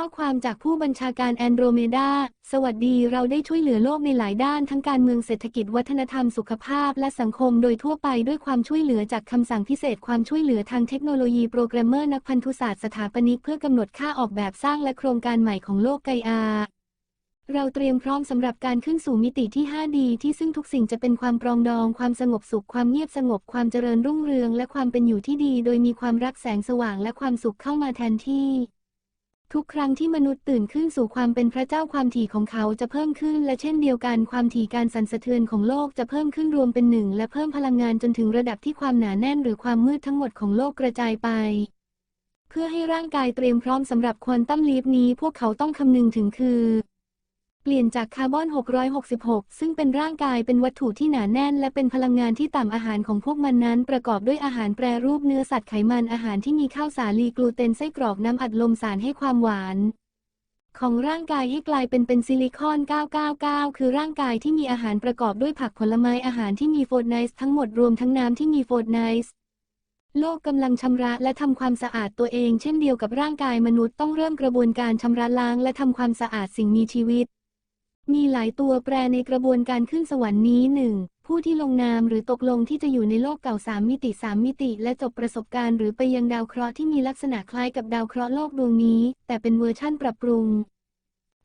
ข้อความจากผู้บัญชาการแอนโดรเมดา สวัสดีเราได้ช่วยเหลือโลกในหลายด้านทั้งการเมืองเศรษฐกิจวัฒนธรรมสุขภาพและสังคมโดยทั่วไปด้วยความช่วยเหลือจากคำสั่งพิเศษความช่วยเหลือทางเทคโนโลยีโปรแกรมเมอร์นักพันธุศาสตร์สถาปนิกเพื่อกำหนดค่าออกแบบสร้างและโครงการใหม่ของโลกไกอาเราเตรียมพร้อมสำหรับการขึ้นสู่มิติที่ 5D ที่ซึ่งทุกสิ่งจะเป็นความปรองดอง ความสงบสุข ความเงียบสงบ ความเจริญรุ่งเรือง และความเป็นอยู่ที่ดี โดยมีความรักแสงสว่างและความสุขเข้ามาแทนที่ ทุกครั้งที่มนุษย์ตื่นขึ้นสู่ความเป็นพระเจ้าความถี่ของเขาจะเพิ่มขึ้นและเช่นเดียวกันความถี่การสั่นสะเทือนของโลกจะเพิ่มขึ้นรวมเป็นหนึ่งและเพิ่มพลังงานจนถึงระดับที่ความหนาแน่นหรือความมืดทั้งหมดของโลกกระจายไป เพื่อให้ร่างกายเตรียมพร้อมสำหรับควอนตัมลีฟนี้พวกเขาต้องคำนึงถึงคือ เปลี่ยนจากคาร์บอน 666 ซึ่งเป็นร่างกายเป็นวัตถุที่หนาแน่น และเป็นพลังงานที่ต่ำอาหารของพวกมันนั้น ประกอบด้วยอาหารแปรรูปเนื้อสัตว์ไขมันอาหารที่มีข้าวสาลีกลูเตนไส้กรอกน้ำอัดลมสารให้ความหวานของร่างกายให้กลายเป็นเป็นซิลิคอน 999 คือร่างกายที่มีอาหารประกอบด้วยผักผลไม้อาหารที่มีโฟดไนซ์ทั้งหมดรวมทั้งน้ำที่มีโฟดไนซ์โลกกำลังชำระและทำความสะอาดตัวเอง เช่นเดียวกับร่างกายมนุษย์ต้องเริ่มกระบวนการชำระล้างและทำความสะอาดสิ่งมีชีวิต มีหลายตัวแปรในกระบวนการขึ้นสวรรค์นี้หนึ่งผู้ที่ลงนามหรือตกลงที่จะอยู่ในโลกเก่าสามมิติสามมิติ และจบประสบการณ์หรือไปยังดาวเคราะห์ที่มีลักษณะคล้ายกับดาวเคราะห์โลกดวงนี้ แต่เป็นเวอร์ชั่นปรับปรุง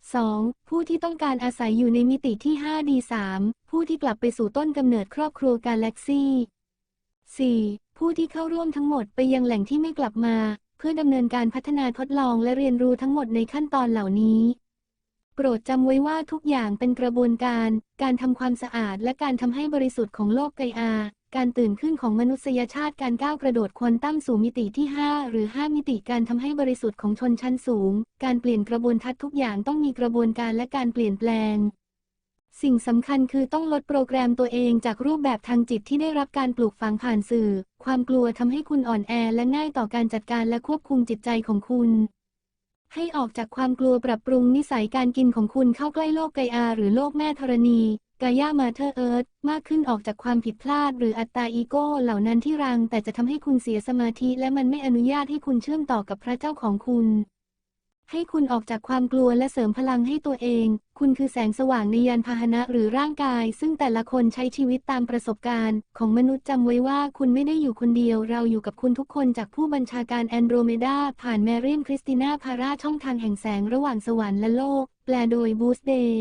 2. ผู้ที่ต้องการอาศัยอยู่ในมิติที่ 5D3 ผู้ที่กลับไปสู่ต้นกำเนิดครอบครัวกาแล็กซี่ 4. ผู้ที่เข้าร่วมทั้งหมดไปยังแหล่งที่ไม่กลับมา เพื่อดำเนินการพัฒนาทดลองและเรียนรู้ทั้งหมดในขั้นตอนเหล่านี้ โปรดจำไว้ว่าทุกอย่างเป็นกระบวนการ การทำความสะอาดและการทำให้บริสุทธิ์ของโลกไกอา การตื่นขึ้นของมนุษยชาติการก้าวกระโดดควอนตัมสู่มิติที่ 5 หรือ 5 มิติการทำให้บริสุทธิ์ของชนชั้นสูง การเปลี่ยนกระบวนทัศน์ทุกอย่างต้องมีกระบวนการและการเปลี่ยนแปลงสิ่งสำคัญคือต้องลดโปรแกรมตัวเองจากรูปแบบทางจิตที่ได้รับการปลูกฝังผ่านสื่อ ความกลัวทำให้คุณอ่อนแอและง่ายต่อการจัดการและควบคุมจิตใจของคุณ ให้ออกจากความกลัวปรับปรุงนิสัยการกินของคุณเข้าใกล้โลกไกอาหรือโลกแม่ธรณีกายามาเธอร์เอิร์ธมากขึ้นออกจากความผิดพลาด หรืออัตตาอีโก้เหล่านั้นที่รังแต่จะทำให้คุณเสียสมาธิและมันไม่อนุญาตให้คุณเชื่อมต่อกับพระเจ้าของคุณ ให้คุณออกจากความกลัวและเสริมพลังให้ตัวเอง คุณคือแสงสว่างในยานพาหนะหรือร่างกาย ซึ่งแต่ละคนใช้ชีวิตตามประสบการณ์ ของมนุษย์จำไว้ว่าคุณไม่ได้อยู่คนเดียว เราอยู่กับคุณทุกคนจากผู้บัญชาการแอนโดรเมดาผ่านแมเรียนคริสติน่าพาราช่องทางแห่งแสงระหว่างสวรรค์และโลก แปลโดยบูสเดย์